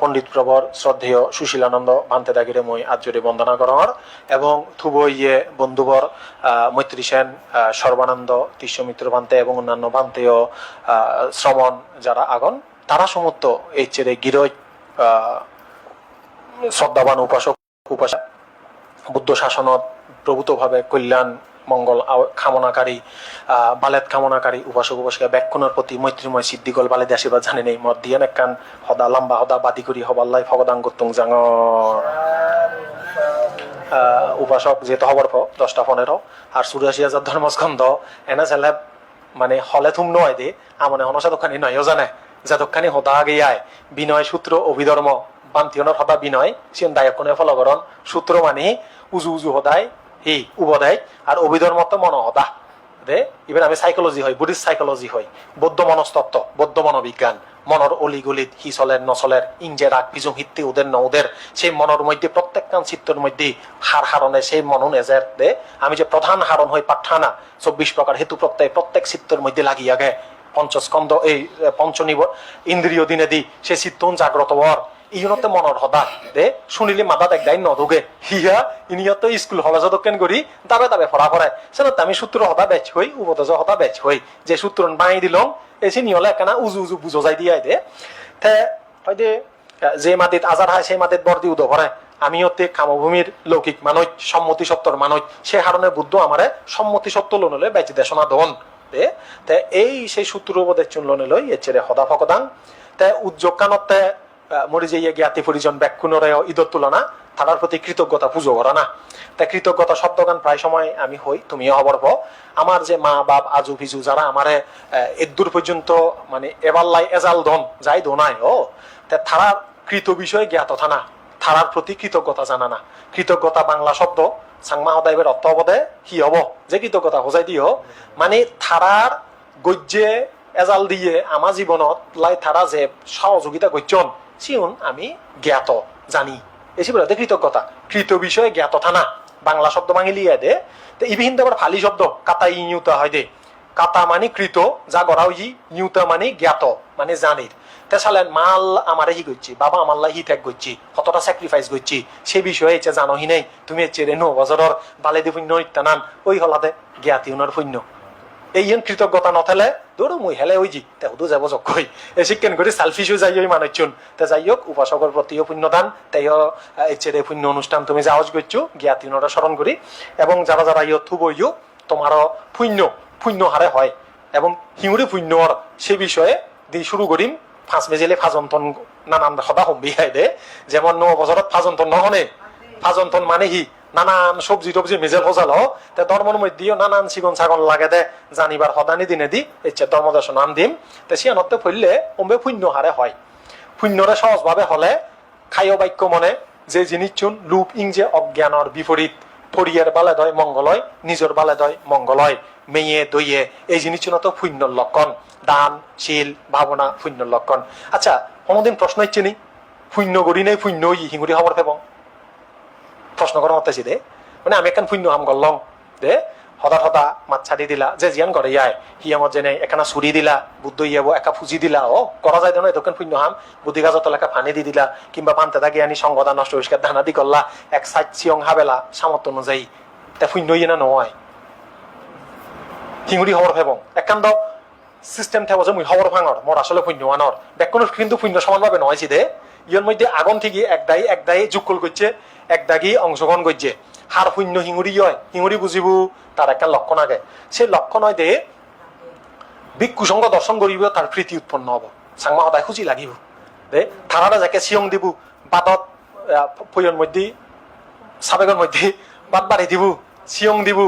পণ্ডিত প্রবর শ্রদ্ধেয় সুশীলানন্দ ভান্তে দাগিরে মই আজরে বন্দনা করর এবং থুব ইয়ে বন্ধুবর মৈত্রী সেন সর্বানন্দ তিস্যমিত্র ভান্তে এবং অন্যান্য ভান্তেয় শ্রমণ যারা আগন তারা সমস্ত এই চেরে আহ, শ্রদ্ধাবান উপাসক উপাসক বুদ্ধ শাসনত প্রভূতভাবে কল্যাণ মঙ্গল কামনাকারী বালেত কামনাকারী, উপাসক উপাসিকা ব্যাকুণের প্রতি মৈত্রীময় সিদ্ধিকল বালেদ আশীর্বাদ জানে নেই। মত দিয়ে একখান, হদা লম্বা, হদা বাদি করি হবাল্লাই ভগদান গতুং জাঙ উপাসক যেহেতু হবর ফ দশটা পনেরো। আর চুরাশি হাজার ধর্মস্কন্ধ, এনে চালে মানে হলে থুম নয় দে, আমনে হনসা দোকানি নয়ও জানে। যা দোকানি হদা আয়। বিনয় সূত্র অভিধর্ম, বান্তিয়নৰ সদা বিনয় চিন দায়কনে ফলকৰণ সূত্র মানে উজু উজু সদায় হি উবদায় আর অভিধর্মত মন সদা দে ইভেন আমি সাইকোলজি হয় বুদ্ধিষ্ট সাইকোলজি হয়। বৌদ্ধ মনস্তত্ব, বৌদ্ধ মনোবিজ্ঞান, মনৰ অলিগলিত সি চলের নচলের ইংজে রাগ পিজুম হিত্তি ওদের ন ওদের সেই মনের মধ্যে প্রত্যেকখান চিত্রের মধ্যে হার হারণে সেই মন নেজের দে, আমি যে প্রধান হারণ হই পাঠানা চব্বিশ প্রকার হেতু প্রত্যয় প্রত্যেক চিত্রের মধ্যে লাগিয়া গে পঞ্চস্কন্ধ, এই, পঞ্চনিব ইন্দ্রিয় দিনে দি সে চিত্তন জাগ্রত হর ইহনতে মনৰ সদা দে, শুনিলে মাথাত একদাই নদুগে হিয়া ইনিয়ত স্কুল হলে যতকেন করি দাবে দাবে ফরা ফরায় সেনত আমি সূত্র সদা বেচ হই উপদেশ সদা বেচ হই যে সূত্র বাই দিলং এসে নিহলে একখানা উজু উজু বুঝো যাই দিয়াই দে। তে, হয় দে, যে মাটিত আজার হয়, সেই মাটিত বর্দি উদো ভরে আমি হতে কামভূমির লৌকিক মানুষ সম্মতি সত্তর মানুষ সে হারণে বুদ্ধ আমারে সম্মতি সত্য লোনলে বেচি দেশনা ধন এই সেই সূত্র বোধে চুনলনে লই এ চেরে সদা ফকদাং। তে উদ্যোগ কানতে মরি যে ইয়ে জ্ঞাতি পরিজন ব্যাকুণরে ঈদর তুলনা তার প্রতি কৃতজ্ঞতা পুজো করা না। তা কৃতজ্ঞতা শব্দগান প্রায় সময় আমি হই তুমিও হবর প আমার যে মা বাপ আজু ভিজু যারা আমারে আহ, এদ্দুর পর্যন্ত মানে এবাল্লাই এজাল ধন যাই ধনায় ও তা তারার কৃত বিষয়ে জ্ঞাত থানা থারার প্রতি কৃতজ্ঞতা জানা না। কৃতজ্ঞতা বাংলা শব্দ সাংমা সদাইবের অর্থ হবদে কি হব? যে কৃতজ্ঞতা হোজাই দিও। মানে থারার গজ্যে এজাল দিয়ে আমার জীবনত লাই থারা যে সহযোগিতা করছন সিউন আমি জ্ঞাত, জানি। এসি বলে কৃতজ্ঞতা। কৃত বিষয়ে জ্ঞাত থানা। বাংলা শব্দ ভাঙিলিয়ে দে। তো ইবিহীন আবার ফালি শব্দ। কাতা ইউতা হয় দে। কাতা মানে কৃত, যা গড়াও ই নিউতা মানে জ্ঞাত মানে জানির। তে চালেন মাল আমারে হি করছি বাবা আমার হি ত্যাগ করছি কতটা স্যাক্রিফাইস করছি সে বিষয়ে এসে জানো হি নেই। তুমি এসে রে নো বছরের বালে দি পুণ্য ইত্যানান। ওই হলাতে জ্ঞাতি উনার পুণ্য। এই কৃতজ্ঞতা নথেলে, দৌড় মুই হেলে ওই জি তে হুদু যাব জকই এ শিক্ষণ করে সেলফিশও যাই ওই মানুষজন তে যাই হোক উপাসকের প্রতিও পুণ্যদান। তাইও এচেরে পুণ্য অনুষ্ঠান তুমি যাওয়াজ করছ জ্ঞাতি উনারা স্মরণ করি এবং যারা যারা ইয় থুব ইয় তোমারও পুণ্য পুণ্য হারে হয়। এবং হিউরি পুণ্যর সে বিষয়ে দি শুরু করিম ফাঁস বেজিলে ফাজন্তন নানান সদা সম্বিহাই দে। যেমন ন বছৰত ফাজন্তন নহনে, ফাজন্তন মানে হি নানান সবজি টবজি মেজে ফজাল তে ধর্মর মধ্যেও নানান চিকন ছাগল লাগে দে, জানিবার সদানি দিনে দি, ইচ্ছে ধর্মদর্শ নাম দিম। তে সিয়ানতে ফইলে অম্বে পুণ্য হারে হয়। পুণ্যরে সহজভাবে হলে খাইও বাক্য মনে, যে জিনিস চুন লুপ যে অজ্ঞানৰ বিপরীত। ফরিয়ার বালে দয় মঙ্গলয়, নিজর বালে দয় মঙ্গলয়। মেয়ে, দইয়ে, এই জিনিস চুন তো লক্ষণ। দান, শীল, ভাবনা পুণ্যর লক্ষণ। আচ্ছা কোনোদিন প্রশ্ন ইচ্ছে নি পুণ্য গড়ি নেই পুণ্য হিঙুরি খবর থেবং। প্রশ্ন করা মতেছি দে মানে আমি এখন পুণ্য হাম গল্লং, দে হঠাৎ হঠাৎ মাত ছাড়ি দিলা, যে জিয়ান করে ইয়াই, সি আমার যেনে একানা চুরি দিলা, বুদ্ধ ইয়াব, একা ফুজি দিলা ও করা যায় না এতক্ষণ শূন্য হাম, বুদ্ধি গাজত লেখা ফানি দি দিলা কিংবা পান্তে থাকি আনি সংগদা নষ্ট পরিষ্কার ধানা দি করলা এক সাইড চিয়ং হাবেলা সামর্থ্য অনুযায়ী তে পুণ্য ইয়ে না নহয়। হিঙুরি খবর ফেবং একান্ত সিস্টেম থাকব যে মুই খবর ভাঙর মোর আসলে পুণ্য আনর ব্যাকরণের কিন্তু শূন্য সমানভাবে নয় দে ইয়র মধ্যে আগন থেকে এক দায়ী এক দায়ী যুগল করছে এক দাগি অংশগ্রহণ করছে হার শূন্য হিঙুরি হয় হিঙুরি বুজিব তার একটা লক্ষণ আগে। সেই লক্ষণ হয় দে ভিক্ষুসংগ দর্শন করিব তার প্রীতি উৎপন্ন হব। চাংমা সদায় খুঁজি লাগিব। দে থানাটা যাকে চিয়ং দিব, বাটত পয়ন মধ্যে সাবেগর মধ্যে বাট বাঢ়ি দিব চিয়ং দিব,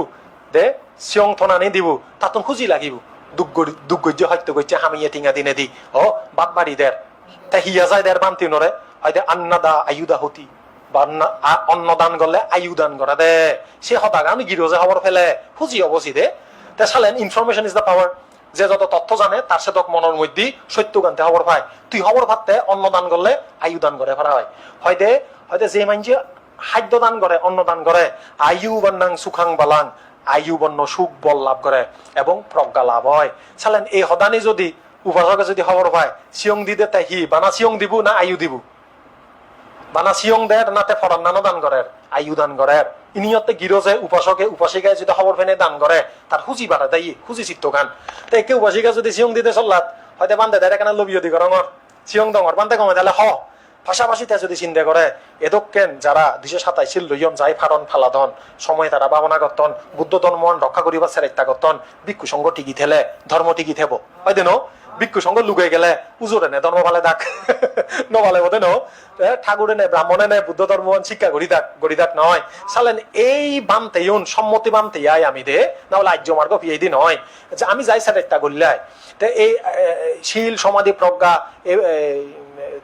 দে চিয়ং থনানি দিব, তাতন খুঁজি লাগিব। দুখ গৰি দুখ গজ্য সত্য গজ্য হামিয়ে টিঙা দিনে দি অ, বাট বাঢ়ি দেৰ। তে হিয়া যায় দেৰ বান্তি নৰে হয়তো আন্নাদা আয়ুদা হতি অন্ন- আ- অন্নদান গলে আয়ুদান কৰা দে। সে আমি গিরোজে খবর ফেলে, খুঁজি অবশ্যই দে। তে চালেন ইনফরমেশন ইজ দ্য পাওয়ার যে যত তথ্য জানে, তার সে মনের মধ্যে সত্য গানতে খবর পায়। তুই খবর পাতে অন্নদান করলে আয়ু দান করে ফেরা হয় হয়তো হয়তো যে মানছে খাদ্য দান করে অন্নদান করে আয়ু বন্যাং সুখাং বালাং। আয়ু বন্য সুখ বল লাভ করে এবং প্রজ্ঞা লাভ হয়। চালেন, এই সদানি যদি উপাসকে যদি খবর পায়, চিয়ং দি দে তাই হি বানা চিয়ং দিব না আয়ু দিব? বানা চিয়ং দেয় নাতে ফরান দান করে আয়ু দান করে ইনিয়তে গিরজে উপাসকে উপাসিকায় যদি খবর ফেনে দান করে, তার খুঁজি বাড়া দেয় খুঁজি চিত্ত গান। তো একে উপাসিকা যদি চিয়ং দিতে চললাত হয়তো বান্ধে দেয় কেন লবিও দি করঙর চিয়ং দঙর বান্ধে কমে তাহলে হ। পাশাপাশি যদি চিন্তা করে এদকেন যারা দুইশো সাতাইশিল লইয়ন যাই ফারন ফালাদন সময় তারা ভাবনা করতন বুদ্ধ ধর্ম রক্ষা করিবা চেষ্টা করতন ভিক্ষু সঙ্গ টিকি থেলে ধর্ম টিকি থেব। হয় দেন ভিক্ষু সঙ্গ লুকে গেলে পুজোরে নে, ধর্ম ভালে থাক নভালে বোধে ন? ঠাকুরে নে, ব্রাহ্মণে নে, বুদ্ধ ধর্ম শিক্ষা গড়ি থাক গড়ি থাক নয়। সালেন এই বানতে ইউন, সম্মতি বানতে আই আমি দে না হলে আর্য মার্গ পিয়ে দি নয়। যে আমি যাই চেষ্টা একটা তে এই শিল, সমাধি, প্রজ্ঞা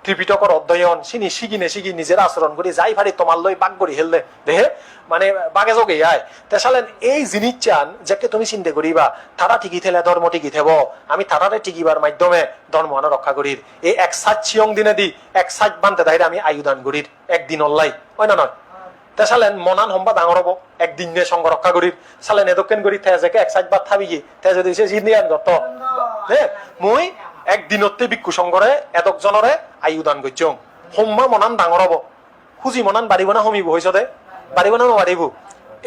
ত্রিপিটকর অধ্যয়ন, চিনি শিগিনে শিগি নিজের আচরণ করি যাই ভারি তোমার লই বাগ করি হেললে। দেহে মানে বাগে যোগে আয় তে চালেন এই জিনিস চান যাকে তুমি চিন্তা করিবা তারা টিকি থেলে ধর্ম টিকি থেব। আমি তারারে টিকিবার মাধ্যমে ধর্ম আনা রক্ষা করির এই এক সাত চিয়ং দিনে দি এক সাত বানতে দাইরে আমি আয়ুদান করির একদিন অল্লাই। হয় না নয় তে চালেন মনান সম্বা ডাঙর হব একদিন নে সংগ রক্ষা করির চালেন এদকেন করি তে জেকে এক সাত বাদ থাবি কি তে যদি সে জিনিয়ান গত মই একদিনতে ভিক্ষু সংঘৰে এদকজনৰে আয়ুদান গজ্যং হোম্মা মনান ডাঙৰ হব। খুজি মনান বাঢ়িব না সমিব হৈছে দে। বাঢ়িব না নোৱাৰিব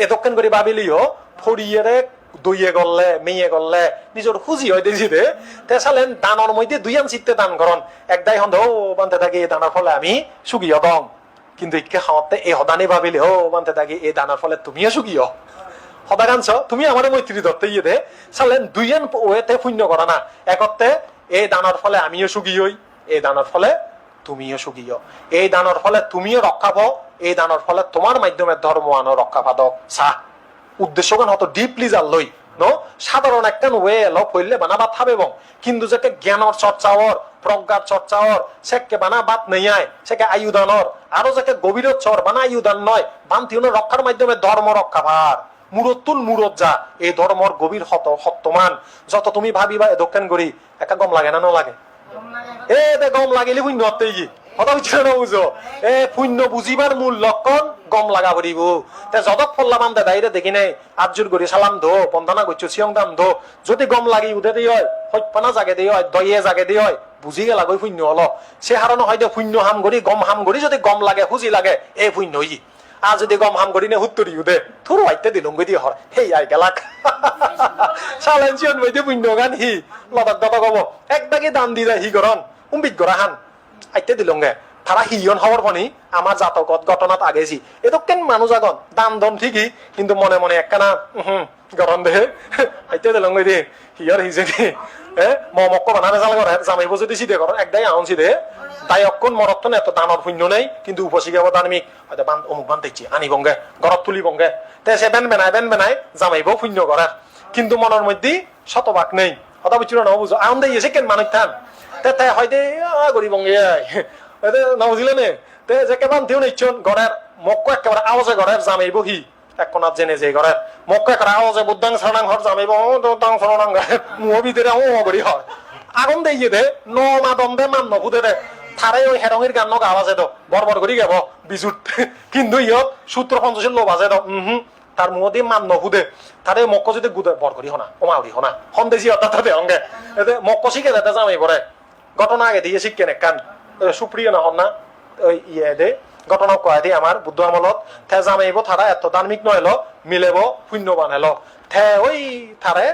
এদকেন কৰি ভাবিলিও ফৰিয়েৰে দইয়ে গললে, মেয়ে গললে, নিজৰ খুজি হয় দিছি দে। তে চালেন দানৰ মধ্যে দুই আন চিত্তে দান কৰণ। একদাই সন্দেহ ও বান্ধে থাকি এই দানৰ ফলে আমি সুগিয় দং কিন্তু ইকে খাওঁতে এই সদানে ভাবিলে ও বান্ধে থাকি এই দানৰ ফলে তুমিও সুগিয় সদাগাঞ্চ তুমি আমার মৈত্রী ধরতে ইয়ে দে। চালেন দুইয়েন ওয়েতে শূন্য করা না। একতে এই দানৰ ফলে আমিও সুখী হই, এই দানৰ ফলে তুমিও সুখী হও। এই দানৰ ফলে তুমিও রক্ষা পাও, এই দানৰ ফলে তোমার মাধ্যমে ধর্ম আনো রক্ষা পাদক। চাহ উদ্দেশ্যগান হতো ডিপলি জাল লই ন? সাধারণ একটা ওয়ে এলো ফইলে বানা বাত হবে বং। কিন্তু যাকে জ্ঞানর চর্চাওর প্রজ্ঞার চর্চাওর সেকে বানা বাত নেই আয় সেকে আয়ুদানর আরও যাকে গভীর চর বানা আয়ুদান নয় বান্তিউন রক্ষার মাধ্যমে ধর্ম রক্ষা ভার মূরতুল মূরত যা এই ধর্মর গভীর হত সত্যমান যত তুমি ভাবিবা, এ দক্ষিণ করি, একা গম লাগে না, নলাগে? এ দে গম লাগিলে পুণ্য হতে কথা বুঝছে না বুঝো এ পুণ্য বুঝিবার মূল লক্ষণ, গম লাগা পড়িব তে যদক ফল্লাম দে দাইরে দেখি নাই আজুর গড়ি সালাম ধো, বন্দনা করছ সিয়ং দাম ধো। যদি গম লাগি উদে দি হয়, সত্যনা জাগে দি হয়, দয়ে জাগে দি হয় বুঝি গেলা গৈ পুণ্য হল। সে হারণ হয় দে পুণ্য হাম গড়ি গম হাম গড়ি যদি গম লাগে খুঁজি লাগে, এ পুণ্য ই আর যদি গম হাম করি না হুত্তরি উদে। থুরু আইতে দিলুম গদি হর হে আই গেলাক। সালেন জিয়ন মইতে পুণ্য গান হি। লদক দতক হব। একদাকে দান দি যায় হি গরন উম্বিত গরা হান আইতে দিলুঙ্গে তারা হিয়ন হওয়ার ফনি আমার জাতকত ঘটনাত আগেছি এতো কেন মানুষ আগন দান দন ঠিকই, কিন্তু মনে মনে একখানা হুম গরম দেহে আইতে দিলুঙ্গে দে হিয়র হিজে দি, এ মমক্ক বানানে জাল করে জামাইব যদি সিধে করন একদাই আউন সিধে তাই অক্ষণ মরত্তন এত দানর পুণ্য নেই, কিন্তু উপশিকা দানমিক হয়তো বান, অমুক বান দেখছি আনি বঙ্গে গরত তুলি বঙ্গে তে সে বেন বেনাই বেন বেনাই, জামাইব পুণ্য করার কিন্তু মনের মধ্যে শতভাগ নেই। কথা বুঝছিল না বুঝো আউন দিয়ে কেন মানুষ থান। তে তাই হয়তো গরি বঙ্গে এতে না বুঝলে নে তে যে কেমন দিও নিচ্ছন, ঘরের মক্ক একেবারে আওয়াজে ঘরের জামাইব হি। এক কোনাত জেনে যে ঘরের মক্ক একেবারে আওয়াজে বুদ্ধাং শরণাং ঘর জামাইব, ও দুদ্ধাং শরণাং মুহ ভিতরে ও গরি হয় আগুন দিয়ে দে ন মা দন্দে মান নফুদে দে। থারে ওই হেরঙের গান নক আওয়াজে দো বর বর করি গেব, বিজুত। কিন্তু ইয়ত সূত্র পঞ্চাশের লোভ আছে দো উম তার মুহ দিয়ে মান নফুদে তারে মক্ক যদি গুদে বর করি হনা ও মাউরি হনা সন্দেশি অর্থাৎ অঙ্গে এতে মক্ক শিখে দেতে জামাই পরে ঘটনা আগে দিয়ে শিখকেন কান সুপ্রিয় না হন না ওই ইয়ে দে ঘটনা কয় দিয়ে আমার বুদ্ধ আমলত থে জামাইব তারা এত ধার্মিক নহেল মিলেব পুণ্যবান হেল থে ওই থারে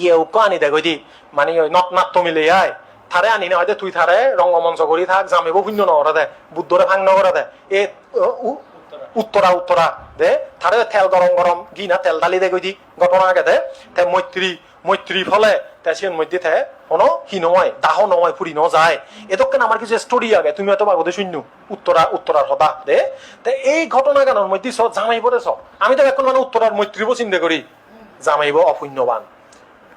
ইয়ে উক্ক আনি দে গদি মানে ওই নত নাত্য মিলে আয় থারে আনি না হয়তো তুই থারে রঙ্গমঞ্চ করি থাক জামিব শূন্য নকরা দে বুদ্ধরে ভাং নকরা দে। এ উত্তরা উত্তরা দে থারে তেল গরম গরম গিনা তেল ডালি দে। গদি ঘটনা আগে দে মৈত্রী মৈত্রী ফলে তে সিন মধ্যে থে কোনো হি নয় দাহ নয় ফুরি ন যায় এদকেন আমার কিছু স্টোরি আগে, তুমি হয়তো বাগদে শূন্য উত্তরা উত্তরার হতা দে। তে এই ঘটনা গানের মধ্যে চ জামাই পরে চ আমি তো এখন মানে উত্তরার মৈত্রীব চিন্তা করি। জামাইব অপুণ্যবান।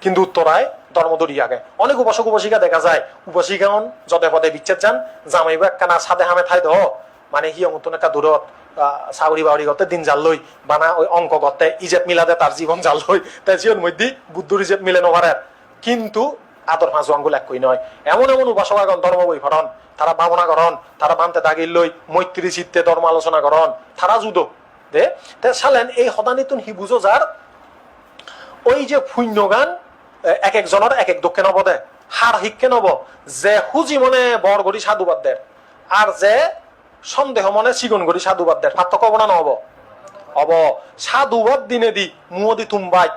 কিন্তু উত্তরায় ধর্মদরি আগে। অনেক উপাসক উপাসিকা দেখা যায়। উপাসিকান যদে পদে বিচ্ছেদ যান। জামাইব একখানা সাদে হামে ঠাই দহ মানে হি অমুতন একটা দূরত চাউরি বাউরি গতে দিন জাল লই বানা ওই অঙ্ক গতে ইজেত মিলাদে তার জীবন জাল লই তাই জীবন মধ্যে বুদ্ধর ইজেত মিলে নভারে কিন্তু আদর ফাঁসু আঙ্গুল এক কই নয় এমন এমন উপাসকাগণ ধর্ম বই ফরন তারা ভাবনা করন তারা বানতে দাগিল লই মৈত্রী চিত্তে ধর্ম আলোচনা করন তারা জুদো। দে, তে সালেন এই সদানিতুন হি বুঝো যার ওই যে শূন্য গান এক একজনের এক এক দক্ষিণ অবদে হার শিক্ষে নব, যে হুজি মনে বর গড়ি সাধুবাদ দের আর যে সন্দেহ মনে চিগন গড়ি সাধুবাদ দের পার্থক্য হব না, নহব? অব সাধুবাদ দিনে দি মুহ দি তুমবাই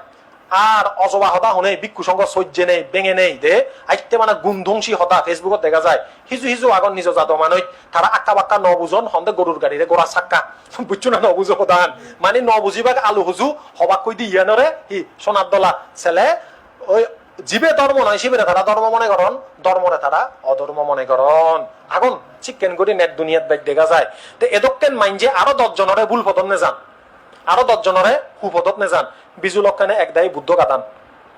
আর অজবা হতা শুনে বিক্ষু সংঘ সহ্যে নেই, বেঙে নেই দে। আইতে মানে গুণধ্বংসী হতা ফেসবুকত দেখা যায়। সিজু সিজু আগত নিজ জাত মানুহ। তারা আক্কা বাক্কা ন বুজন হন্দে গরুর গাড়িরে গোড়া চাক্কা। বুঝছ না ন বুঝো হতান মানে ন বুঝিবাক আলু হুজু হবাক কই দি ইয়ানরে হি সোনার দলা। ছেলে ওই জীবে ধর্ম নয়, শিবিরে তারা ধর্ম মনে করন ধর্মরে তারা অধর্ম মনে করন আগুন চিকেন করি নেট দুনিয়াত বাইক দেখা যায়। তো এদকেন মাইন যে আরও দশজনরে ভুল পতন নে যান আরও দশজনরে সুপথত নে যান বিজু লক্ষণে একদাই বুদ্ধ কাদান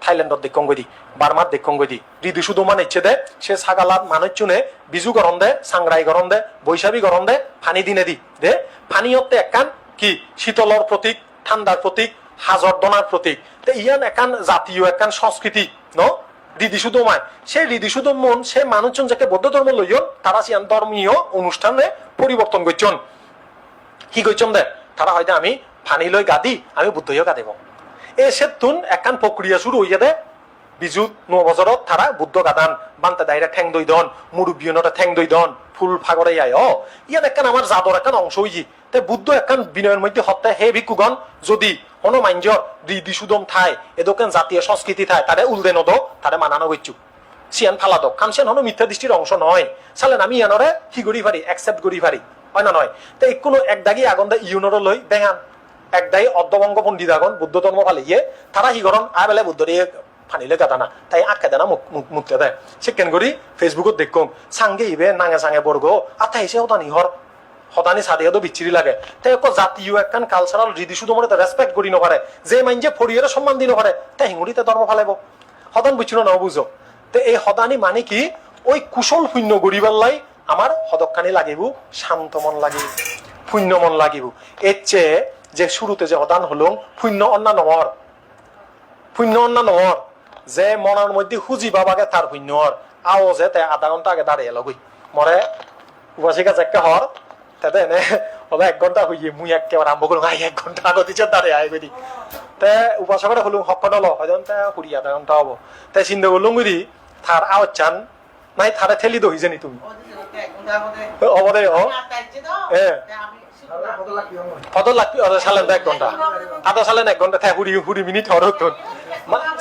থাইল্যান্ডত দেখং দি, বার্মাত দেখং দি। রিদু শুধু মানে ইচ্ছে দে, সে ছাগালাত মানুষ চুনে, বিজু গরম দে সাংরাই গরম দে বৈশাখী গরম দে, ফানি দিনে দি। দে, ফানিয়তে একান কি? শীতলর প্রতীক ঠান্ডার প্রতীক হাজর দনার প্রতীক। তে ইয়ান একান জাতীয়, একান সংস্কৃতি, ন? দিদি শুধু মায়। সে দিদি শুধু মন, সে মানুষজন যাকে বৌদ্ধ ধর্ম লইয়ন, তারা সিয়ান ধর্মীয় অনুষ্ঠানে পরিবর্তন করছেন কি করছেন দে? তারা হয়তো আমি ফানি লই গাদি আমি বুদ্ধইও গাদিব এ সেতুন একান প্রক্রিয়া শুরু হইয়া দে। বিজুত ন বছৰত তারা বুদ্ধ গাদান বান্তে দাইরা ঠেং দই দন মুরব্বিয়নটা ঠেং দই দন, ফুল ফাগরে আয়। ইয়াত একান আমার জাদর একান অংশ হইজি তে বুদ্ধ একান বিনয়ের মধ্যে হত্যা, হে ভিক্ষুগণ, যদি কোনো মাঞ্জর দি সুদম ঠাই এদোকান জাতীয় সংস্কৃতি ঠাই তারে উলদে নদ, তারে মানানো গইছু সিয়ান ফালাদক কারণ সিয়ান হনো মিথ্যা দৃষ্টির অংশ নয়। চালেন আমি ইয়ানরে হি গড়ি পারি? একসেপ্ট গড়ি পারি। হয় না নয়? তো কোনো এক দাগি আগন দা ইউনর লই বেঙান এক দাগি অর্ধবঙ্গ আগন, বুদ্ধ ধর্ম ফালে ইয়ে তারা হি গরম? আয় বেলে বুদ্ধ দিয়ে ফানিলে গাদানা তাই আটকে দেনা মুক্তে দেয় সেকেন্ড করি ফেসবুকত দেখুম। সাঙ্গে ইবে, নাঙে সাঙ্গে বর্গ। আত্মা হিসে হতা নিহর সদানি সাদিয়া তো বিচ্ছিরি লাগে। তাই এক জাতীয় একখান কালচারাল রীতি শুধু মনে রেসপেক্ট করি নপারে যে মাইন যে ফরিয়ারে সম্মান দি নপারে তে হিঙুরিতে ধর্ম ফালাইব। সদান বুঝছিল না বুঝো তে এই সদানি মানে কি, ওই কুশল শূন্য গড়িবার লাই আমার সদকখানি লাগিব, শান্ত মন লাগিব, শূন্য মন লাগিব। এর চেয়ে যে শুরুতে যে সদান হলুম শূন্য অন্না নহর শূন্য অন্না নহর যে মনের মধ্যে খুঁজি বাবাকে তার আও যে তে আধা ঘণ্টা আগে দাঁড়িয়ে লগই মরে উপাসিকা চেক্কা হর তাতে এনে ওলা এক ঘণ্টা হইয়ে মুই একেবারে আরম্ভ করুন আই এক ঘণ্টা আগত ইচ্ছা দাঁড়িয়ে আই গদি তে উপাসকরে হলুম হক দল হয়তো তে কুড়ি আধা ঘণ্টা হব তে চিন্তা করলুম গুদি থার আওয়াজ চান নাই থারে ঠেলি দহি জানি তুমি হ'ব দে অ এ কত লাগবি অ চালেন এক ঘণ্টা আধা চালেন এক ঘণ্টা থাকে কুড়ি কুড়ি মিনিট হর হতুন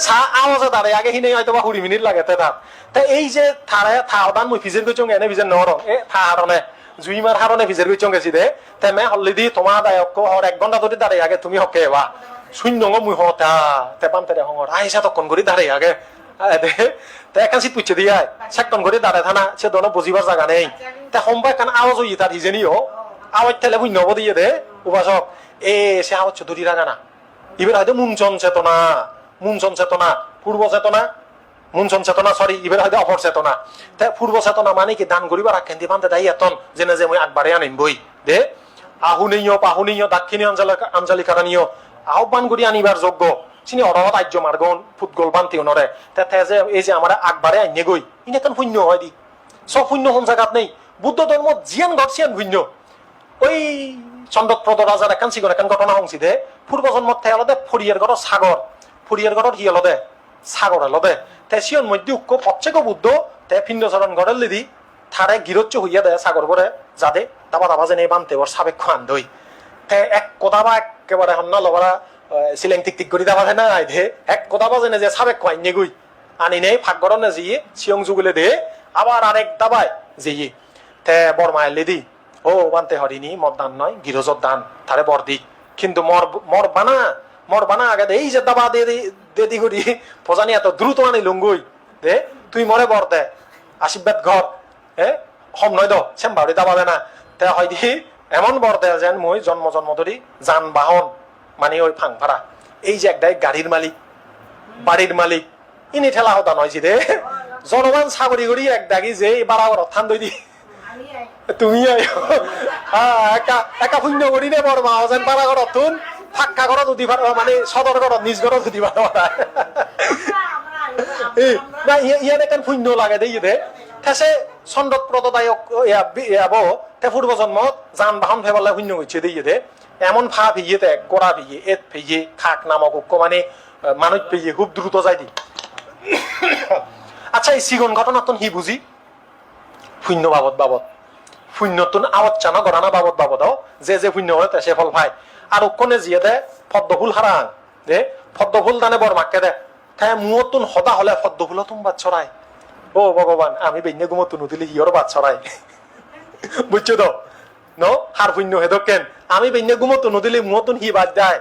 চা আওয়াজে দাঁড়ায় আগে হিনে হয়তো বা কুড়ি মিনিট লাগে তে তার তে এই যে থারে থা অদান মই ফিজের গেছং এনে ফিজের নর এ থা হারনে জুই মার হারনে ফিজের গেছং গেছি দে তে মে হলদি তোমার দায়ক হর এক ঘণ্টা ধরে দাঁড়ায় আগে, তুমি হকে বা শূন্য মুই হতা তে পাম তে হঙর আইসা তখন করে দাঁড়ায় আগে তার এবার পূর্ব চেতনা। মুনচন চেতনা সরি এবার হয়তো অপর চেতনা। তে পূর্ব চেতনা মানে কি, দান করিবার আখ্যান দি পান্তে দাই এতন যেনে যে মই আগবাড়ে আনিম, বই। দে, আহুনীয়, পাহুনীয় দাক্ষিণীয় আঞ্জলিকা আঞ্জলিকারণীয় আহ্বান করি আনিবার যোগ্য। চিনি অরহত আর্য মার্গন ফুটগল বান্তি নরে তে যে, এই যে আমার আগবাড়ে আইনে গই ইনে এখন শূন্য হয় দি। সব শূন্য কোন জায়গাত নেই। বুদ্ধ ধর্ম জিয়ান ঘটছিয়ান শূন্য। ওই চন্দ্রপ্রদ রাজার একান চিগর একান ঘটনা শুনছি দে পূর্ব জন্মত ঠাই হলদে ফরিয়ার ঘর সাগর ফরিয়ার কি হলদে সাগর হলদে তে সিয়ন মধ্যে উক্ক প্রত্যেক বুদ্ধ তে পিণ্ডচরণ ঘরের লিদি থারে গিরচ্ছ হইয়া দেয় সাগর করে যাদে দাবা দাবা যেনে বানতে ওর সাবেক খান দই। তে এক কথা বা একেবারে হন্না লবরা সিলেং টিক টিক করি দাবা না আই এক কথা বা যেনে যে সাবেক খাইন নেগুই। আনি নেই, ফাঁক গরম নে জিয়ে, সিয়ং যুগলে দে, আবার আরেক দাবায় জিয়ে। তে বরমায় লিদি, ও বানতে হরিনি মর দান নয়, গিরজর দান তারে বর দিক কিন্তু মর মর বানা মর বানা আগে দে এই যে দাবা দে দে দি করি পজানি এত দ্রুত আনি লঙ্গুই। দে তুই মরে বর দে আশীর্বাদ ঘর এ হম নয় দ সেম বাড়ি দাবা দে না তে হয় দি এমন বর দে যেন মই জন্ম জন্ম ধরি যান বাহন মানে ওই ফাং ভাড়া এই যে একদাই গাড়ির মালিক বাড়ির মালিক ইনি ঠেলা হতা নয় দে। জনমান সাগরি করি এক দাগি যে বাড়া ঘর থান দই দি। তুমি একা একা শূন্য কৰি নে বৰ মা যেন ঘৰত তোন ফাক্কা ঘৰত উঠি পাৰ মানে সদৰ ঘৰত, নিজ ঘৰত উঠি পাৰ। না ইয়াত একান শূন্য লাগে দেই দে থেসে চন্দ্ৰত প্ৰদদায়ক ইয়াব তে পূৰ্ব জন্মত যান বাহন ফেবালে শূন্য গৈছে দেই দে এমন ফা ফিয়ে তে করা ফিয়ে এত ফিয়ে খাক নামক উক্ক মানে মানুষ ফিয়ে খুব দ্রুত যাই দি আচ্ছা এই সিগন ঘটনা তো হি বুঝি শূন্য বাবদ বাবদ। শূন্যতুন আওয়াজ চানা গড়ানা বাবদ বাবদ যে যে শূন্য হয় সে ফল পায়। আর ওকনে জিয়ে দে পদ্মফুল হারাং দে পদ্মফুল দানে বর মাকে দে। তাই মুয়তুন হদা হলে পদ্মফুল তুম ছড়াই ও ভগবান আমি বেঞ্জে গুমতুন উঠিলে হিয়র বাদ ছড়াই বুঝছ তো? ন? হার শূন্য হেদকেন আমি বেঞ্জে গুমতুন উঠিলে মুয়তুন হি বাদ যায়।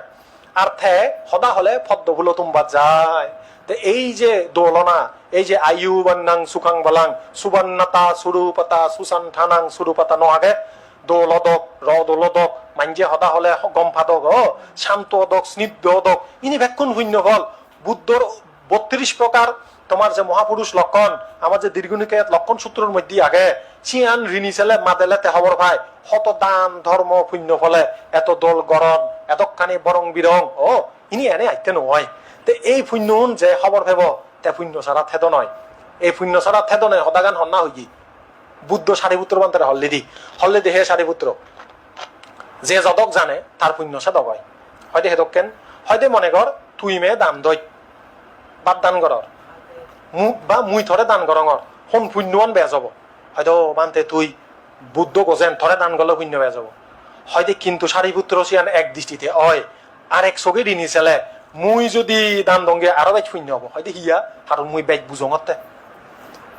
আর থে সদা হলে পদ্মফুল তুম বাদ যায়। তে এই যে দোলনা, এই যে আয়ু বান্নাং সুখাং বালাং, সুবর্ণতা সুরূপতা সুসান থানাং সুরূপতা ন আগে দোলদক র দোলদক মাঞ্জে সদা হলে গম ফাদক অ শান্ত দক, স্নিগ্ধ দক। ইনি ভেক্ষণ শূন্য হল বুদ্ধর বত্রিশ প্রকার তোমার যে মহাপুরুষ লক্ষণ আমার যে দীর্ঘনিকে লক্ষণ সূত্রের মধ্যে আগে। চিয়ান, ঋণী ছেলে মাদেলে তে হবর ভাই। হত দান ধর্ম পুণ্য ফলে। এত দোল গরণ এতখানি বরং বিরং ও ইনি এনে আইতে নহয়। তে এই পুণ্য যে খবর ভেব, তে পুণ্য ছাড়া থেদ নয়। এই পুণ্য ছাড়া থেদ নয়, সদাগান হন্না হই বুদ্ধ সারিপুত্র বান্তারে হল্লিদি হল্লিদি হে সারিপুত্র যে যদক জানে তার পুণ্য সে দবাই। হয়তো হেদকেন হয়তো মনে কর তুই মেয়ে দান দই। বাদ দান করর মু- বা মুই থরে দান করঙর হন পুণ্যৱান বেয়া যাব। হয়তো মানতে তুই বুদ্ধ গোজেন থরে দান গলে পুণ্য বেয়া যাব। হয়তো কিন্তু সারিপুত্র সিয়ান এক দৃষ্টিতে অয় আর এক চকে দিনি চেলে, মুই যদি দান দংগে আরও বেচ পুণ্য হব। হয়তো হিয়া আৰু মুই বেচ বুজঙতে।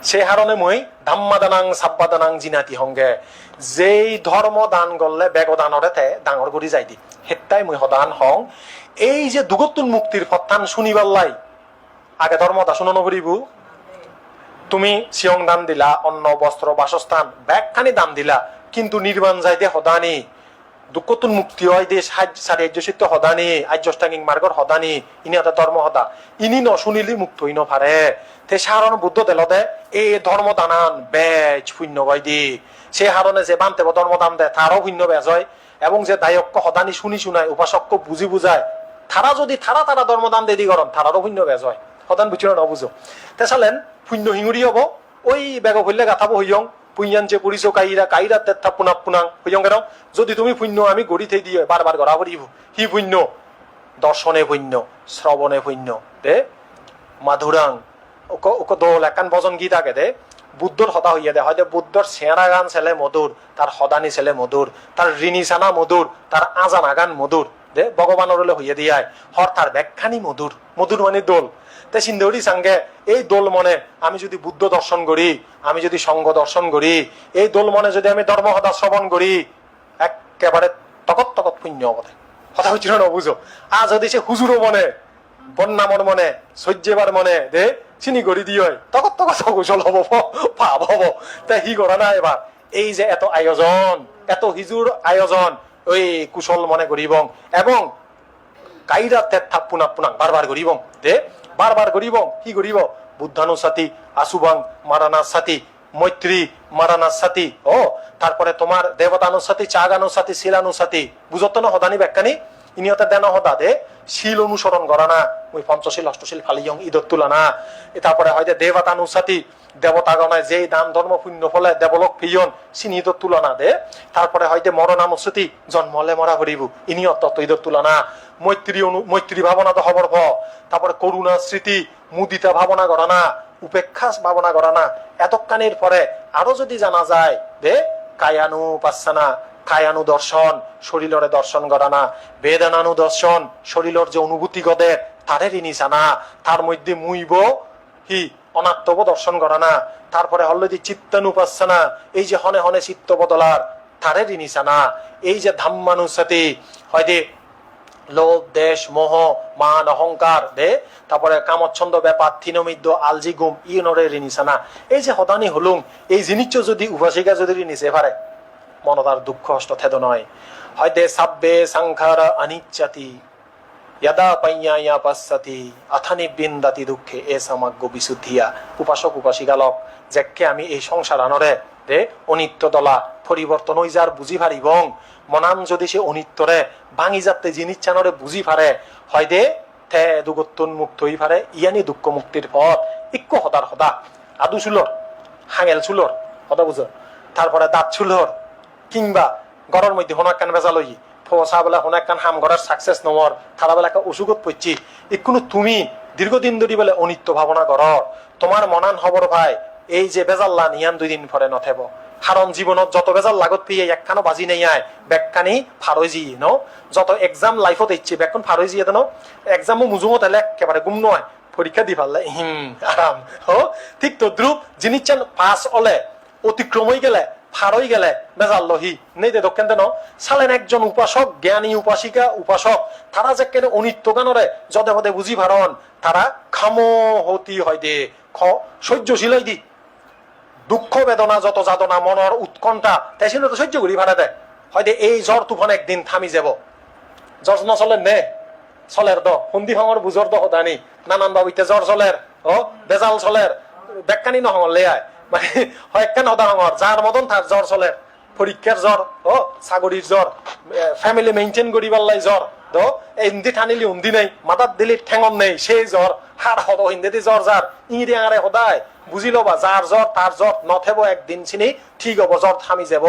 সে হারণে মই ধাম্মা দানাং সাব্বা দানাং জিনাতি হংগে। যেই ধর্ম দান গলে বেগ দানরে তে ডাঙর কৰি যাই দি। হেত্তাই মই সদান হং। এই যে দুগতুন মুক্তির ফত্তান শুনিবাল্লাই আগে ধর্ম দা শুনো নগরিবু তুমি সিয়ং দান দিলা, অন্ন বস্ত্র বাসস্থান, ব্যাগখানি দান দিলা, কিন্তু নির্বাণ যাইতে সদানি দুঃখতুন মুক্তি হয় দেশ সারি আর্যসিত সদানি আর্যষ্টাঙ্গিক মার্গর সদানি, ইনি এটা ধর্ম সদা। ইনি নশুনিলি মুক্ত হই নপারে তে সারণ বুদ্ধ দেলদে এই ধর্ম দানান বেজ শূন্য দি। সে হারণে যে বানতে ধর্ম দান দে তারও শূন্য বেজ হয়। এবং যে দায়ক সদানি শুনি শুনাই উপাসক বুঝি বুঝায় তারা যদি তারা তারা ধর্মদান দেদি গরম তারারও শূন্য বেজ হয়। সদান বুঝি না নবুঝো তে চালেন, শূন্য হিঙুরি হব ওই বেগ হইলে গাথাব হইয়ং যে পুরিছ কাইরা কাইরা তেথা পুনা পুনাং। হইয়ং কেন? যদি তুমি পুণ্য, আমি গড়ি থৈ দিয়ে বারবার গড়া করিব হি পুণ্য? দর্শনে পুণ্য শ্রবণে পুণ্য। দে মাধুরাং ওক ওক দোল, একান ভজন গীত আগে দে। বুদ্ধর সদা হইয়া দে। হয়তো বুদ্ধর চেঁড়া গান ছেলে মধুর তার সদানি ছেলে মধুর তার ঋণী চানা মধুর তার আজানা গান মধুর দে ভগবানরলে হইয়া দিয়াই হর তার ব্যাখ্যানি মধুর মধুর মানে দোল। তে সিন্ধৌরি সাঙ্গে, এই দোল মনে আমি যদি বুদ্ধ দর্শন করি, আমি যদি সঙ্গ দর্শন করি, এই দোল মনে যদি আমি ধর্ম সদা শ্রবণ করি, একেবারে তকত তকত পুণ্য হবে। কথা হচ্ছে না, বুঝো? আজ যদি সে হুজুরও মনে বন্যামর মনে, সহ্যেবার মনে, দে, চিনি গড়ি দিয়ে তকত তকত কুশল হব, পাপ হব। তা হি করা না এবার। এই যে এত আয়োজন, এত হিজুর আয়োজন ওই কুশল মনে করিব, এবং কাইরা তেথা পুনা পুনাং বারবার করিব। দে বারবার করিব, কি করিব? বুদ্ধানু সাথী আসুবাং, মারানাসাতি, মৈত্রী, মারানাসাতি, ও, তারপরে তোমার দেবতানুসাতি, চাগানুসাতি, শিলানুসাতি বুঝতো না হদানি ব্যাখ্যানি? ইনিয়তে দেন হদা দে, শিল অনুসরণ করা না। ওই পঞ্চশীল, অষ্টশীল ফালিয়ং ঈদত তুলা না। এ তারপরে হয়তো দেবতানুসাতি দেবতাগণায় যেই দান ধর্ম পুণ্য ফলে দেবলোক পিয়ন চিনি ঈদত তুলনা দে। তারপরে হয়তো মরণানুসতি জন্মলে মরা করিব ইনিয়ত তত্ত্ব ঈদত তুলনা মৈত্রী অনু, মৈত্রী ভাবনা তো হবর ভ। তারপরে করুণা স্মৃতি, মুদিতা ভাবনা করা না। উপেক্ষা ভাবনা করা না। এতকানির পরে আরও যদি জানা যায় দে কায়ানু পাচ্ছানা কায়ানু দর্শন শরীরের দর্শন করা না। বেদনানু দর্শন শরীরের যে অনুভূতি গদের তারে রিনিসানা তার মধ্যে মুইব, হি, অনাত্মব দর্শন করা না। তারপরে হল যে চিত্তানুপাসনা, এই যে হনে হনে চিত্ত বদলার তারে রিনিসানা এই যে ধাম্মানুসাতি হয়তো লোভ, দেশ, মোহ, মান, অহংকার, দে, তারপরে কামচ্ছন্দ, ব্যাপার, থিনমিদ্য, আলজি, গুম ইনরে রিনিসানা এই যে হদানি হলুম, এই জিনিস যদি উপাসিকা যদি রিনিসে পারে মনতার দুঃখ কষ্ট থেদ নয়। হয়তো সাব্বে সংখার অনিচ্ছাতি যদা পাইয়া পাশ্চাতি আথানি বৃন্দাতি দুঃখে এ সামাগ্য বিশুদ্ধিয়া। উপাসক উপাসিকালক যেকে আমি এই সংসার আনরে দে অনিত্য দলা, পরিবর্তন হই যার বুঝি পারিবং মনাম যদি সে অনিত্যরে, ভাঙি যাতে জিনিস চানরে বুঝি পারে হয় দে তে দুগত্তন মুক্ত হই পারে ইয়ানি দুঃখ মুক্তির পথ, ইক্কু হদার হদা। আদু চুলর হাঙেল চুলর হদা বুঝর তারপরে দাঁত চুলর কিংবা ঘরের মধ্যে হন একখান বেজা লই ফসা বেলা হন একখান হাম ঘরের সাকসেস নমর তারা বেলা একটা অসুখত পড়ছি ইকুনো তুমি দীর্ঘদিন ধরে বলে অনিত্য ভাবনা কর তোমার মনান খবর ভাই, এই যে বেজাল্লা নিয়ান দুই দিন পরে নথেব। হারণ জীবনত যত বেজাল লাগত পিয়ে একখানো বাজি নেই আয় বেকখানি ফারজি ন? যত এক্সাম লাইফত ইচ্ছে বেকখন ফারজি এদ এক্সামও মুজুমত এলে একেবারে গুম নয় পরীক্ষা দি পারলে হিম আরাম হ? ঠিক তো দ্রুপ জিনিস পাস অলে অতিক্রম হয়ে গেলে ফারই গেলে বেজাল লহি। নেই দে দক্ষেন দেন। সালেন একজন উপাসক, জ্ঞানী উপাসিকা, উপাসক। তারা যে কেন অনিত্য গানরে যদে পদে বুঝি ভারন তারা খামো হতি হয় দে। খ হয় দি। দুঃখ বেদনা যত যাতনা মনৰ উৎকণ্ঠা তাই সিনো তো সহ্য করি ভাড়া দেয় হয় দে, এই জ্বর তুফান একদিন থামি যাব। জ্বর নচলে নে? চলের দ। সন্ধি ভাঙৰ বুজৰ দ সদানি। নানান বাবু জ্বর চলের ও বেজাল চলের বেকানি নহঙর লেয়াই মানে হয় একখান যার মতন তার জ্বর চলের পরীক্ষার জ্বর জ্বর ফ্যামিলি মেইনটেইন করি জ্বর দ এমদি টানিলি উন্দি নেই দিলি ঠেঙন নেই, সেই জ্বর হার হদ হিন্দি জ্বর যার ইংরি আঙারে সদায় বুঝি লবা যার জ্বর তার জ্বর নথেব একদিন চিনি, ঠিক হব জ্বর থামি যাব।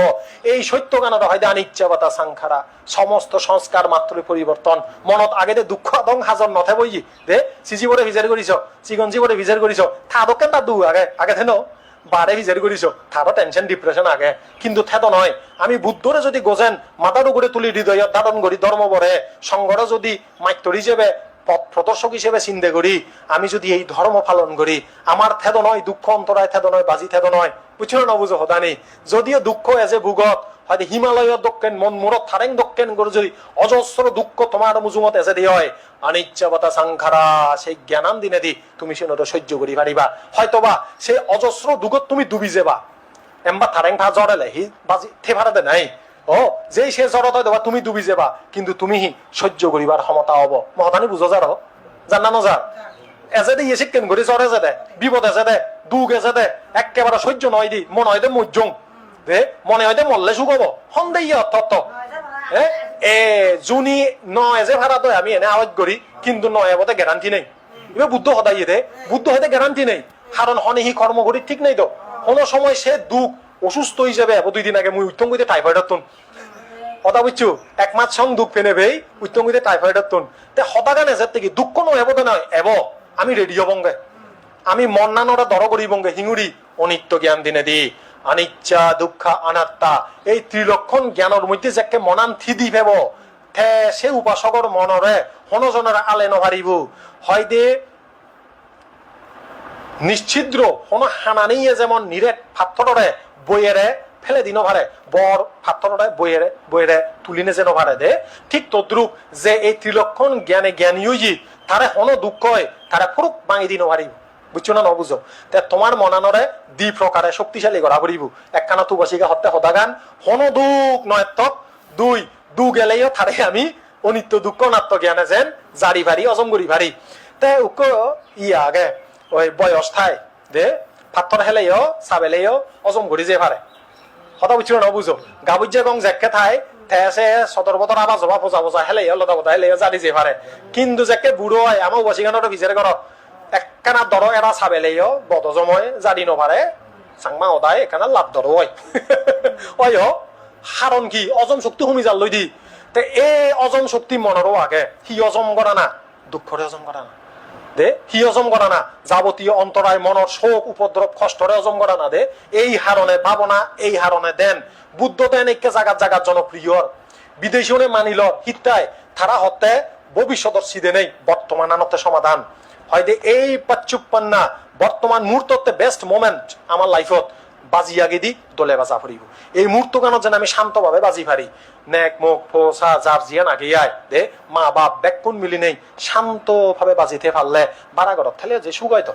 এই সত্য গানত হয় আনিচ্ছাবতা সাংখারা সমস্ত সংস্কার মাত্রই পরিবর্তন মনত আগে দুঃখ দং হাজর নথেব ই দে, চিজি বরে ভিজার করিছ চিগঞ্জি বরে ভিজার করিছ থাদক কেন দু, আগে আগে থেন বারে ভিজার করিছ তারও টেনশন ডিপ্রেশন আগে। কিন্তু থেদ নয় আমি বুদ্ধরে যদি গোজেন মাথার উপরে তুলি হৃদয়ত ধারণ করি ধর্ম বরে সংগর যদি মাত্র হিসেবে পথ প্রদর্শক হিসেবে চিন্তা করি আমি যদি এই ধর্ম পালন করি আমার থেদ নয় দুঃখ অন্তরায় থেদ নয় বাজি থেদ নয় বুঝছিল না বুঝো হদানি যদিও দুঃখ এজে ভূগত হয়তো হিমালয় দক্ষিণ মন মূরত থারেং দক্ষিণ যদি অজস্র দুঃখ তোমার মুজুমত এসে দিয়ে হয়। অনিচ্ছাবতা সাংখারা, সেই জ্ঞানান দিনে দি তুমি সে সহ্য করি পারিবা। হয়তোবা সেই অজস্র দুঃখত তুমি ডুবি যাবা। এমবা থারেং থা জড়ালে হি বাজি থে ভাড়াতে নাই। ও যেই সে জড়ত দেবা তুমি ডুবি যাবা, কিন্তু তুমি সহ্য করিবার ক্ষমতা হব। মহতানি বুঝো যার জানা নজার এজে দে ইয়ে কেন করে জ্বর এজে দে, বিপদ এজে দে দুগ এজে দে একেবারে সহ্য নয় দি, মনে হয় দে মজ্জং। মনে হয় সুখ হব। সন্দেহ ইয়ে অর্থ এ জুনি ন যে ভাড়া তো আমি এনে আওয়াজ করি, কিন্তু নয় এবতে গ্যারান্টি নেই। এবার বুদ্ধ সদাই দে, বুদ্ধ হইতে গ্যারান্টি নেই। কারণ হনে হি কর্ম করি ঠিক নেই তো। কোনো সময় সে দুঃখ, অসুস্থ হিসেবে এব দুই দিন আগে মুই উত্তম কইতে টাইফয়েডের তুন। কথা বুঝছ এক মাস সং দুঃখ পেনে বেই উত্তম কইতে টাইফয়েডের তুন। তে হতাগান এসে থেকে দুঃখ নয় এবতে নয় এব। আমি রেডিও বঙ্গে আমি মন্নানোরা দর করি বঙ্গে হিঙুরি অনিত্য জ্ঞান দিনে দি অনিচ্ছা, দুঃখ, অনাত্মা, এই ত্রিলক্ষণ জ্ঞানের মধ্যে যাকে মনান থিদি ভেব, থে সে উপাসকর মনরে হনজনের আলে নভারিব হয় দে নিশ্চিদ্র কোন হানানিয়ে যেমন নিরেট পাথরে বইয়েরে ফেলে দিন ভারে বর পাথরে বইয়েরে বইয়েরে তুলিনে যেন ভারে দে, ঠিক তদ্রুপ যে এই ত্রিলক্ষণ জ্ঞানে জ্ঞানী হইজি তারে হন দুঃখ তারে ফুরুক ভাঙি দিন ভারিব বুঝছ না নবুঝো তে তোমার মনানরে দ্বি প্রকারে শক্তিশালী করা পড়িব একখানা তু বসিকে হত্যা হতাগান হন দুঃখ নয় দুই দু গেলেও থারে আমি অনিত্য দুঃখ নাত্য জ্ঞানে যেন জারি ভারি অজমগুড়ি ভারি তে উক ইয়া আগে ওই বয়স থাই দে পাথর হেলেও চাবেলেও অজম ঘুরি যে পারে কথা বুঝছিল না বুঝো গাবুজে গং জেকে থাই থেসে সদর বতর আবার জবা পোজা পোজা হেলেও লদা বতা হেলেও জানি যে পারে কিন্তু জেকে বুড়ো হয় আমার বসি গানোর ভিজের ঘর একখানা দর এরা চাবেলেও বদ জময় জানি নপারে চাংমা ওদাই এখানে লাভ দর হয়। ওই হারণ কি, অজম শক্তি হুমি যাল লই দি। তে এই অজম শক্তি মনরও আগে। সি অজম করা না। দুঃখরে অজম করা না। দে, সি অজম করা না। যাবতীয় অন্তরায় মনৰ শোক উপদ্রব কষ্টরে অজম করা না দে। এই হারণে ভাবনা এই হারণে দেন। বুদ্ধ দেন একে জাগাত জাগাত জনপ্রিয় বিদেশীনে মানিল হিতায় তারা হতে ভবিষ্যতর সিদে নেই। বর্তমান আনতে সমাধান। হয় দে এই পাচ্চুপান্না বর্তমান মুহূর্ততে বেস্ট মোমেন্ট আমার লাইফত বাজি আগে দি, দলে বাজা ফুরিব এই মুহূর্ত গানত যেন আমি শান্তভাবে বাজি ফারি নেক, মুখ ফোসা যার জিয়ান, আগে দে, মা, বাপ বেকুন মিলি নেই, শান্তভাবে বাজিতে পারলে বারা ঘরত থেলে যে সুগাইতো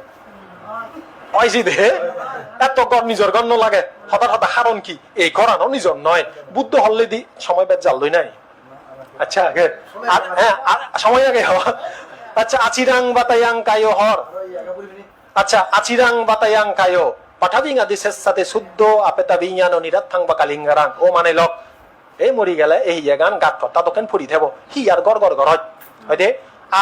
পাইছি দে, এত গর নিজর গণ্য লাগে হঠাৎ হঠাৎ হারণ কি? এই গরানো নিজর নয়। বুদ্ধ হল্লে দি সময় বেদ জাল নাই। আচ্ছা আগে। আর- হ্যাঁ সময় আগে। হওয়া আচ্ছা আচিরাং বাতায়াং কায়ো হর। আচ্ছা আচিরাং বাতায়াং কায়ো। পাঠাবিং আদি সাথে শুদ্ধ আপেতা বিজ্ঞান নিরাত্থাং বা কালিঙ্গারাং। ও মানে লক। এই মরি গেলে এই গান গাত কথা দোকান ফুরি থেব হি আর গড় গড় গড় হয়।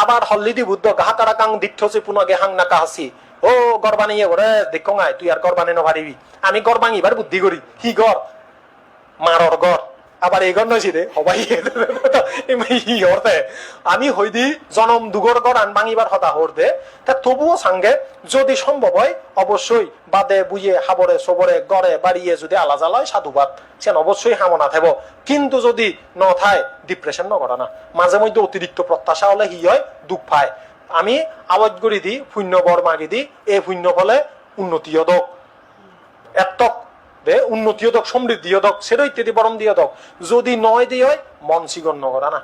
আবার হল্লিদি বুদ্ধ গাহাকারা কাং দিঠছে পুনঃ গেহাং নাকা হাসি ও গরবানি ওরে দেখং তুই আর গরবানি নভারিবি। আমি এবার বুদ্ধি করি। হি গর মারর গর আবার এই গর নইছি হবাই ই হরতে আমি হইদি জনম দুগর গর আন ভাঙিবার হতা হরদে তা তবুও সাঙ্গে যদি সম্ভব হয় অবশ্যই বাদে বুঝে হাবরে সবরে গড়ে বাড়িয়ে যদি আলাদা লয় সাধুবাদ সেন অবশ্যই হামনা থাকব কিন্তু যদি ন থায় ডিপ্রেশন না। মাঝে মধ্যে অতিরিক্ত প্রত্যাশা হলে হি হয়, দুঃখ পায়। আমি আওয়াজ করি দি, শূন্য বর মাগি দি, এই শূন্য ফলে উন্নতি হদক এতক দে উন্নতি হদক সমৃদ্ধি হদক সেটা ইত্যাদি বরণ দিয়ে হদক যদি নয় দিয়ে হয় মন সিগন নগরা না।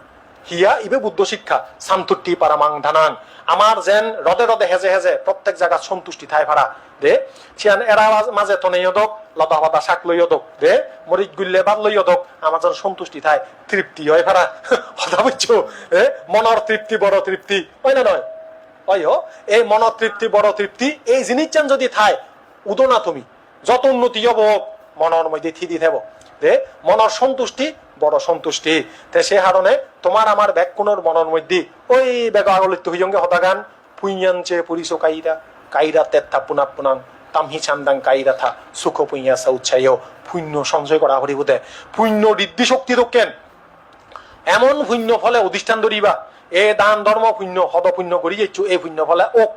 হিয়া ইবে বুদ্ধ শিক্ষা সান্তুটি পারামাং ধানাং। আমার যেন রদে রদে হেজে হেজে প্রত্যেক জায়গা সন্তুষ্টি থাই ফারা দে সিয়ান এরা মাঝ- মাঝে তনে হদক লতা পাতা শাক লই হদক দে, মরিচ গুল্লে বাদ লই হদক আমার যেন সন্তুষ্টি থাই তৃপ্তি হয় ফারা কথা বুঝছ? এ মনের তৃপ্তি, বড় তৃপ্তি, হয় না নয় হয় এই মন তৃপ্তি, বড় তৃপ্তি, এই জিনিস যদি থাই উদো না তুমি। যত উন্নতি হব মনের মধ্যে থিদি থাকব যে মনের সন্তুষ্টি, বড় সন্তুষ্টি। তে সে হারণে তোমার আমার ব্যাগ কোনোর মনের মধ্যে ওই ব্যাগ আগলিত হইয়ঙ্গে হতাগান পুইয়ানচে পুরিশো কাইরা কাইরা তেত্তা পুনা পুনাং, তামহি চান্দাং কাইরা থা সুখ পুইয়া সা উচ্ছাই পুণ্য সঞ্চয় করা হরি হরিবুদে পুণ্য ঋদ্ধি শক্তি দোকেন এমন পুণ্য ফলে অধিষ্ঠান ধরিবা এ দান ধর্ম পুণ্য হদ পুণ্য করি যাইছো। এই পুণ্য ফলে ওক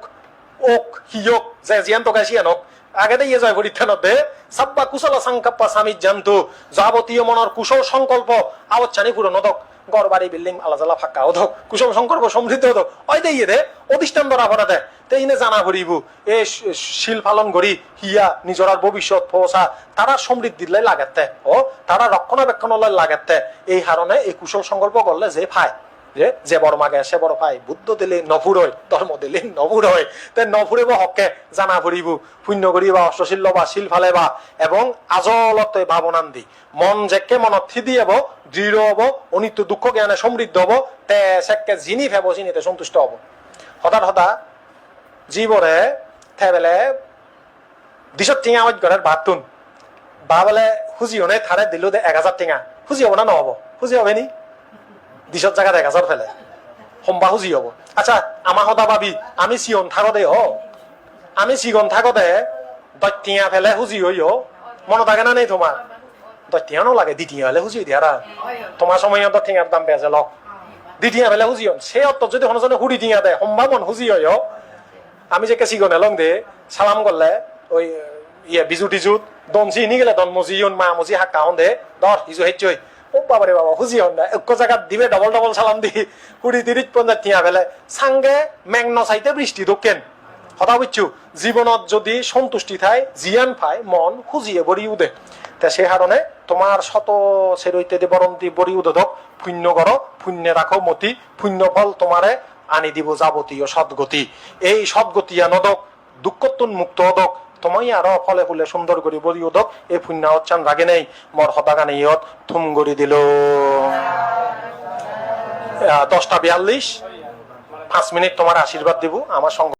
ওক হিয়ক যে জিয়ান তো গাছিয়ানক আগে দিয়ে যায় পরীক্ষানতে সাব্বা কুশল সংকপ্পা স্বামী জানতো। যাবতীয় মনের কুশল সংকল্প। আওচ্ছানি পুরনো দক গড় বাড়ি বিল্ডিং, আলাজালা ফাঁকা ওধক কুশল সংকল্প, সমৃদ্ধ হদক ওই দিয়ে দে, অধিষ্ঠান ধরা ভরা দে। তেই জানা করিব এ শিল পালন করি হিয়া নিজরার ভবিষ্যৎ ফসা তারা সমৃদ্ধির লাই লাগাতে। ও তারা রক্ষণাবেক্ষণ লাই লাগাতে। এই হারণে এই কুশল সংকল্প করলে যে ফায় যে যে বড় মাগে সে বড় পাই বুদ্ধ দিলে নফুর হয় ধর্ম দিলে নফুর হয়। তে নফুরিব হকে জানা ফুরিব পুণ্য করিবা অষ্টশীল বা শিল ফালে বা এবং আজলতে ভাবনান দি। মন যেকে মনত থিদি হব, দৃঢ় হব, অনিত্য দুঃখ জ্ঞানে সমৃদ্ধ হব, তে সেকে জিনি ফেব, জিনিতে সন্তুষ্ট হব। হঠাৎ হঠাৎ জীবরে থেবেলে দিশত টিঙা আমার ঘরের ভাত তুন। বা বলে খুঁজি হনে থারে দিল দে এক হাজার টিঙা। খুঁজি হব না নহব? খুঁজি হবে নি দিশত জায়গাত এক হাজার ফেলে। সম্বা খুঁজি হব। আচ্ছা আমাৰ সদা ভাবি, আমি চিয়ন থাকতে হ আমি চিগন থাকতে দত্তিয়া ফেলে খুঁজি হই হ মনত থাকে না নেই তোমার দত্তিয়া নালাগে দ্বিতীয় হলে খুঁজি দিয়া রা তোমার সময়ত ঠেঙার দাম বেজে লক দ্বিতীয় ফেলে খুঁজি হন। সে অত যদি হনজনে হুড়ি টিঙা দে সম্ভা মন খুঁজি হয়। আমি যে কে চিগন এলং দে সালাম করলে ওই ইয়ে বিজু টিজুত দনসি নি গেলে দন মজি ইয়ন মা মজি হাক্কা হন দে। দর হিজু হেচ্ছই ও বাবারে বাবা খুঁজি হন না। এক জায়গাত দিবে ডবল ডবল সালাম দি। কুড়ি, তিরিশ, পঞ্চাশ, টিয়া ফেলে। সাঙ্গে মেঘ চাইতে বৃষ্টি দোকেন হতা বুঝছু জীবনত যদি সন্তুষ্টি থাই, জিয়ান পায় মন খুঁজিয়ে বরি উদে। তা সে কারণে তোমার শত সের ইত্যাদি বরন্তি বরি উদক পুণ্য কর পুণ্যে রাখো মতি। পুণ্য ফল তোমারে আনি দিব যাবতীয় সদ্গতি। এই সদ্গতি আনদক দুঃখতুন মুক্ত হদক তোমাই আরও ফলে ফুলে সুন্দর করে বলি উদক। এই পুণ্য হচ্ছান রাগে নেই। মর হতাগানে ইয়ত থুম গড়ি দিল। দশটা বিয়াল্লিশ। পাঁচ মিনিট তোমার আশীর্বাদ দিব। আমার সঙ্গ